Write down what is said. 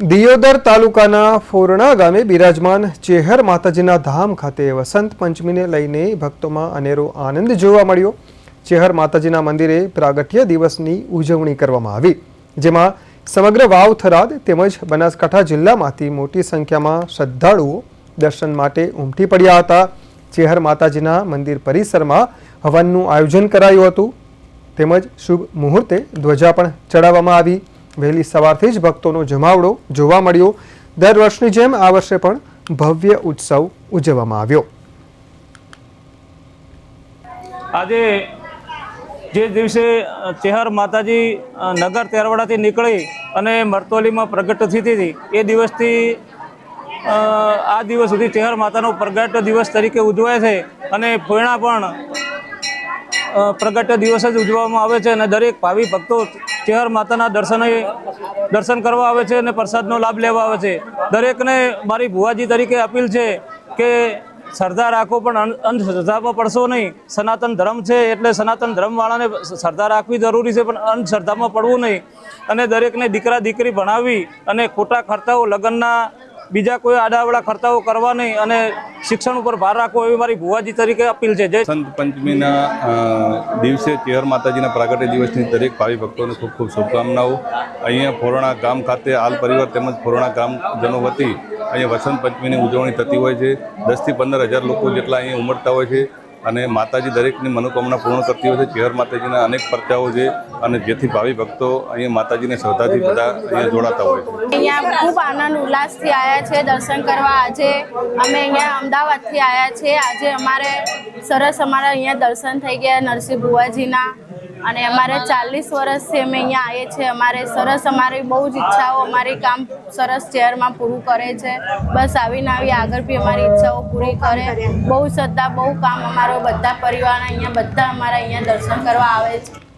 દિયોદર તાલુકાના ફોરણા ગામે બિરાજમાન ચેહર માતાજીના ધામ ખાતે વસંત પંચમીને લઈને ભક્તોમાં અનેરો આનંદ જોવા મળ્યો. ચેહર માતાજીના મંદિરે પ્રાગટ્ય દિવસની ઉજવણી કરવામાં આવી, જેમાં સમગ્ર વાવ થરાદ તેમજ બનાસકાંઠા જિલ્લામાંથી મોટી સંખ્યામાં શ્રદ્ધાળુઓ દર્શન માટે ઉમટી પડ્યા હતા. ચેહર માતાજીના મંદિર પરિસરમાં હવનનું આયોજન કરાયું હતું. તેમજ શુભ મુહૂર્તે ધ્વજા પણ ચડાવવામાં આવી. વહેલી સવારથી જ ભક્તોનો જમાવડો જોવા મળ્યો. દર વર્ષની જેમ આ વર્ષે પણ ભવ્ય ઉત્સવ ઉજવવામાં આવ્યો. આજે જે દિવસે ચેહર માતાજી નગર તેરવાડાથી નીકળી અને મરતોલીમાં પ્રગટ થતી હતી, એ દિવસથી આ દિવસ સુધી ચેહર માતાનો પ્રગટ દિવસ તરીકે ઉજવાય છે અને પૂર્ણા પણ અ, પ્રગટ દિવસ જ ઉજવવામાં આવે છે અને દરેક ભાવિ ભક્તો ચેહર માતાના દર્શને દર્શન કરવા આવે છે અને પ્રસાદનો લાભ લેવા આવે છે. દરેકને મારી ભુવાજી તરીકે અપીલ છે કે શ્રદ્ધા રાખો પણ અંધશ્રદ્ધામાં પડશો નહીં. સનાતન ધર્મ છે એટલે સનાતન ધર્મવાળાને શ્રદ્ધા રાખવી જરૂરી છે પણ અંધશ્રદ્ધામાં પડવું નહીં. અને દરેકને દીકરા દીકરી ભણાવી અને ખોટા ખર્ચાઓ લગ્નના બીજા કોઈ આડાવડા ખર્ચાઓ કરવા નહીં અને શિક્ષણ ઉપર ભાર રાખવો એવી મારી ભુવાજી તરીકે અપીલ છે. જય સંત પંચમીના દિવસે ચેહર માતાજીના પ્રાગટ્ય દિવસની દરેક ભાવિ ભક્તોને ખૂબ ખૂબ શુભકામનાઓ. અહીંયા ફોરણા ગામ ખાતે હાલ પરિવાર તેમજ ફોરણા ગામજનો વતી અહીંયા વસંત પંચમીની ઉજવણી થતી હોય છે. દસથી પંદર હજાર લોકો જેટલા અહીંયા ઉમટતા હોય છે. અને માતાજી દરેકની મનોકામના પૂર્ણ કરતી હોય છે. ચેહર માતાજીના અનેક પ્રત્યાઓ છે અને જેથી ભાવિ ભક્તો અહીંયા માતાજીને શ્રદ્ધાથી બધા અહીંયા જોડાતા હોય અહીંયા ખૂબ આનંદ ઉલ્લાસથી આવ્યા છે દર્શન કરવા. આજે અમે અહીંયા અમદાવાદથી આવ્યા છે આજે અમારે સરસ અમારા અહીંયા દર્શન થઈ ગયા નરસિંહ ભુવાજીના. અને અમારે ચાલીસ વર્ષથી અમે અહીંયા આવીએ છીએ. અમારે સરસ, અમારી બહુ જ ઈચ્છાઓ, અમારી કામ સરસ ચેરમાં પૂરું કરે છે. બસ આવીને આવી આગળ બી અમારી ઈચ્છાઓ પૂરી કરે. બહુ શ્રદ્ધા, બહુ કામ અમારો બધા પરિવાર અહીંયા, બધા અમારા અહીંયા દર્શન કરવા આવે છે.